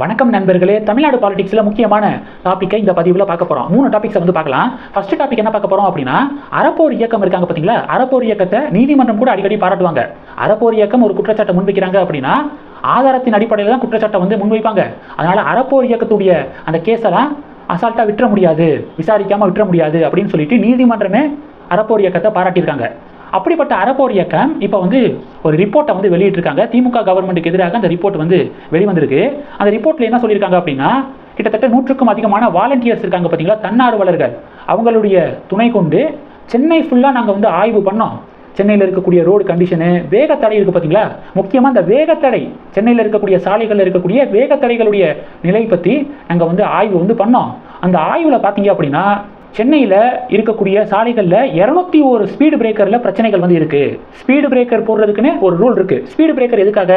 வணக்கம் நண்பர்களே. தமிழ்நாடு பாலிடிக்ஸில் முக்கியமான டாப்பிக்கை இந்த பதிவில் பார்க்க போகிறோம் மூணு டாபிக்ஸை வந்து பார்க்கலாம். ஃபர்ஸ்ட் டாபிக் என்ன பார்க்க போகிறோம் அப்படின்னா அறப்போர் இயக்கம் இருக்காங்க பார்த்தீங்களா? அறப்போர் இயக்கத்தை நீதிமன்றம் கூட அடிக்கடி பாராட்டுவாங்க. அறப்போர் இயக்கம் ஒரு குற்றச்சாட்டை முன்வைக்கிறாங்க அப்படின்னா ஆதாரத்தின் அடிப்படையில் தான் குற்றச்சாட்டை வந்து முன்வைப்பாங்க. அதனால் அறப்போர் இயக்கத்துடைய அந்த கேஸெல்லாம் அசால்ட்டாக விட்டுற முடியாது. விசாரிக்காமல் விட்டுற முடியாது அப்படின்னு சொல்லிட்டு நீதிமன்றமே அறப்போர் இயக்கத்தை பாராட்டியிருக்காங்க. அப்படிப்பட்ட அறப்போர் இயக்கம் இப்போ வந்து ஒரு ரிப்போர்ட்டை வந்து வெளியிட்டிருக்காங்க. திமுக கவர்மெண்ட்டுக்கு எதிராக அந்த ரிப்போர்ட் வந்து வெளிவந்திருக்கு. அந்த ரிப்போர்ட்டில் என்ன சொல்லியிருக்காங்க அப்படின்னா கிட்டத்தட்ட நூற்றுக்கும் அதிகமான வாலண்டியர்ஸ் இருக்காங்க பார்த்தீங்களா தன்னார்வலர்கள். அவங்களுடைய துணை கொண்டு சென்னை ஃபுல்லாக நாங்கள் வந்து ஆய்வு பண்ணோம். சென்னையில் இருக்கக்கூடிய ரோடு கண்டிஷனு வேகத்தடை இருக்குது பார்த்தீங்களா முக்கியமாக அந்த வேகத்தடை சென்னையில் இருக்கக்கூடிய சாலைகளில் இருக்கக்கூடிய வேகத்தடைகளுடைய நிலை பற்றி நாங்கள் வந்து ஆய்வு வந்து பண்ணோம். அந்த ஆய்வில் பார்த்தீங்க அப்படின்னா சென்னையில் இருக்கக்கூடிய சாலைகளில் இரநூத்தி ஒரு ஸ்பீடு பிரேக்கரில் பிரச்சனைகள் வந்து இருக்குது ஸ்பீடு பிரேக்கர் போடுறதுக்குன்னு ஒரு ரூல் இருக்குது ஸ்பீடு பிரேக்கர் எதுக்காக?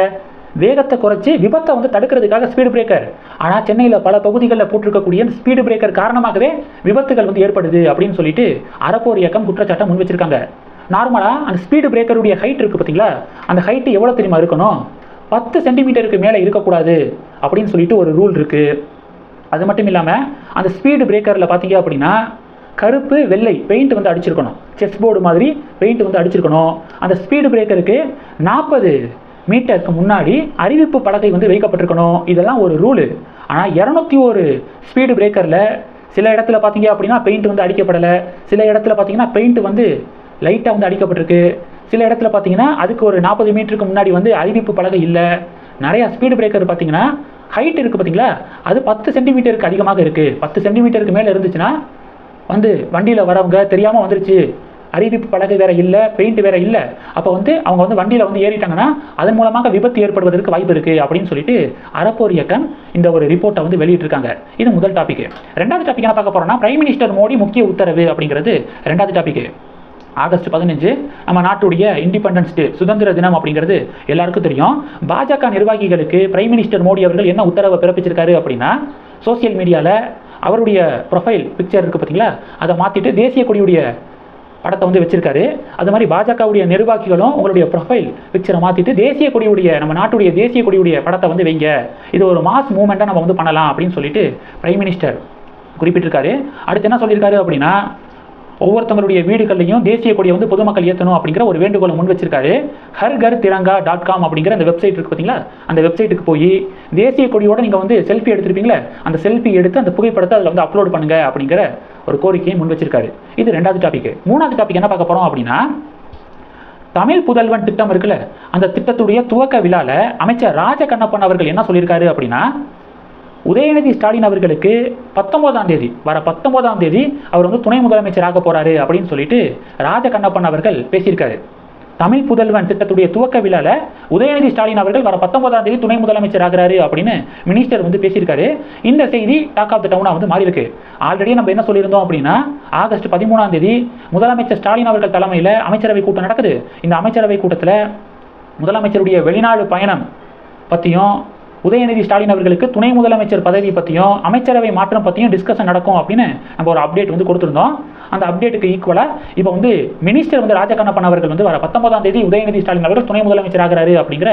வேகத்தை குறைச்சி விபத்தை வந்து தடுக்கிறதுக்காக ஸ்பீடு பிரேக்கர் ஆனால் சென்னையில் பல பகுதிகளில் போட்டிருக்கக்கூடிய ஸ்பீடு பிரேக்கர் காரணமாகவே விபத்துகள் வந்து ஏற்படுது அப்படின்னு சொல்லிட்டு அறப்போர் இயக்கம் குற்றச்சாட்டை முன் வச்சிருக்காங்க. நார்மலாக அந்த ஸ்பீடு பிரேக்கருடைய ஹைட் இருக்குது பார்த்தீங்களா அந்த ஹைட்டு எவ்வளோ தெரியுமா இருக்கணும்? பத்து சென்டிமீட்டருக்கு மேலே இருக்கக்கூடாது அப்படின்னு சொல்லிட்டு ஒரு ரூல் இருக்குது அது மட்டும் இல்லாமல் அந்த ஸ்பீடு பிரேக்கரில் பார்த்தீங்க அப்படின்னா கருப்பு வெள்ளை பெயிண்ட் வந்து அடிச்சிருக்கணும். செஸ் போர்டு மாதிரி பெயிண்ட் வந்து அடிச்சிருக்கணும். அந்த ஸ்பீடு பிரேக்கருக்கு நாற்பது மீட்டருக்கு முன்னாடி அறிவிப்பு பலகை வந்து வைக்கப்பட்டிருக்கணும். இதெல்லாம் ஒரு ரூலு ஆனால் இரநூத்தி ஒரு ஸ்பீடு பிரேக்கரில் சில இடத்துல பார்த்தீங்க அப்படின்னா பெயிண்ட் வந்து அடிக்கப்படலை. சில இடத்துல பார்த்தீங்கன்னா பெயிண்ட் வந்து லைட்டாக வந்து அடிக்கப்பட்டிருக்கு. சில இடத்துல பார்த்தீங்கன்னா அதுக்கு ஒரு நாற்பது மீட்டருக்கு முன்னாடி வந்து அறிவிப்பு பலகை இல்லை. நிறையா ஸ்பீடு பிரேக்கர் பார்த்தீங்கன்னா ஹைட் இருக்குது பார்த்தீங்களா அது பத்து சென்டிமீட்டருக்கு அதிகமாக இருக்குது பத்து சென்டிமீட்டருக்கு மேலே இருந்துச்சுன்னா வந்து வண்டியில் வரவங்க தெரியாமல் வந்துருச்சு. அறிவிப்பு பலகை வேற இல்லை பெயிண்ட் வேற இல்லை. அப்போ வந்து அவங்க வந்து வண்டியில் வந்து ஏறிட்டாங்கன்னா அதன் மூலமாக விபத்து ஏற்படுவதற்கு வாய்ப்பு இருக்குது அப்படின்னு சொல்லிட்டு அறப்போர் இயக்கம் இந்த ஒரு ரிப்போர்ட்டை வந்து வெளியிட்டிருக்காங்க. இது முதல் டாபிக் ரெண்டாவது டாபிக் என்ன பார்க்க போகிறோம்னா பிரைம் மினிஸ்டர் மோடி முக்கிய உத்தரவு அப்படிங்கிறது ரெண்டாவது டாபிக் ஆகஸ்ட் பதினஞ்சு நம்ம நாட்டுடைய இண்டிபெண்டன்ஸ் டே சுதந்திர தினம் அப்படிங்கிறது எல்லாருக்கும் தெரியும். பாஜக நிர்வாகிகளுக்கு பிரைம் மினிஸ்டர் மோடி அவர்கள் என்ன உத்தரவை பிறப்பிச்சிருக்காரு அப்படின்னா சோசியல் மீடியாவில் அவருடைய ப்ரொஃபைல் பிக்சர் இருக்குது பார்த்தீங்களா அதை மாற்றிட்டு தேசிய கொடியுடைய படத்தை வந்து வச்சிருக்காரு. அது மாதிரி பாஜகவுடைய நிர்வாகிகளும் உங்களுடைய ப்ரொஃபைல் பிக்சரை மாற்றிட்டு தேசிய கொடியுடைய நம்ம நாட்டுடைய தேசிய கொடியுடைய படத்தை வந்து வைங்க. இது ஒரு மாஸ் மூமெண்ட்டாக நம்ம வந்து பண்ணலாம் அப்படின்னு சொல்லிட்டு பிரைம் மினிஸ்டர் குறிப்பிட்டிருக்காரு. அடுத்து என்ன சொல்லியிருக்காரு அப்படின்னா ஒவ்வொருத்தவங்களுடைய வீடுகள்லையும் தேசிய கொடியை வந்து பொதுமக்கள் ஏற்றணும் அப்படிங்கிற ஒரு வேண்டுகோளை முன் வச்சிருக்காரு. ஹர் கர் திரங்கா டாட் காம் அப்படிங்கிற அந்த வெப்சைட் இருக்கு பார்த்தீங்களா அந்த வெப்சைட்டுக்கு போய் தேசிய கொடியோட நீங்கள் வந்து செல்ஃபி எடுத்திருப்பீங்களே அந்த செல்ஃபி எடுத்து அந்த புகைப்படத்தை அதில் வந்து அப்லோட் பண்ணுங்க அப்படிங்கிற ஒரு கோரிக்கையை முன் வச்சிருக்காரு. இது ரெண்டாவது டாபிக் மூணாவது டாபிக் என்ன பார்க்க போகிறோம் அப்படின்னா தமிழ் புதல்வன் திட்டம் இருக்குல்ல அந்த திட்டத்துடைய துவக்க விழால அமைச்சர் ராஜ கண்ணப்பன் அவர்கள் என்ன சொல்லியிருக்காரு அப்படின்னா உதயநிதி ஸ்டாலின் அவர்களுக்கு பத்தொன்பதாம் தேதி வர பத்தொன்பதாம் தேதி அவர் வந்து துணை முதலமைச்சராக போறாரு அப்படின்னு சொல்லிட்டு ராஜகண்ணப்பன் அவர்கள் பேசியிருக்காரு. தமிழ் புதல்வன் திட்டத்துடைய துவக்க விழால உதயநிதி ஸ்டாலின் அவர்கள் வர பத்தொன்பதாம் தேதி துணை முதலமைச்சர் ஆகிறாரு அப்படின்னு மினிஸ்டர் வந்து பேசியிருக்காரு. இந்த செய்தி டாக் ஆஃப் த டவுனா வந்து மாறி இருக்கு. ஆல்ரெடி நம்ம என்ன சொல்லியிருந்தோம் அப்படின்னா ஆகஸ்ட் பதிமூணாம் தேதி முதலமைச்சர் ஸ்டாலின் அவர்கள் தலைமையில் அமைச்சரவை கூட்டம் நடக்குது. இந்த அமைச்சரவை கூட்டத்தில் முதலமைச்சருடைய வெளிநாடு பயணம் பற்றியும் உதயநிதி ஸ்டாலின் அவர்களுக்கு துணை முதலமைச்சர் பதவி பற்றியும் அமைச்சரவை மாற்றம் பற்றியும் டிஸ்கஷன் நடக்கும் அப்படின்னு நம்ம ஒரு அப்டேட் வந்து கொடுத்துருந்தோம். அந்த அப்டேட்டுக்கு ஈக்குவலாக இப்போ வந்து மினிஸ்டர் வந்து ராஜகண்ணப்பன் அவர்கள் வந்து வர பத்தொன்பதாம் தேதி உதயநிதி ஸ்டாலின் அவர்கள் துணை முதலமைச்சர் ஆகிறாரு அப்படிங்கிற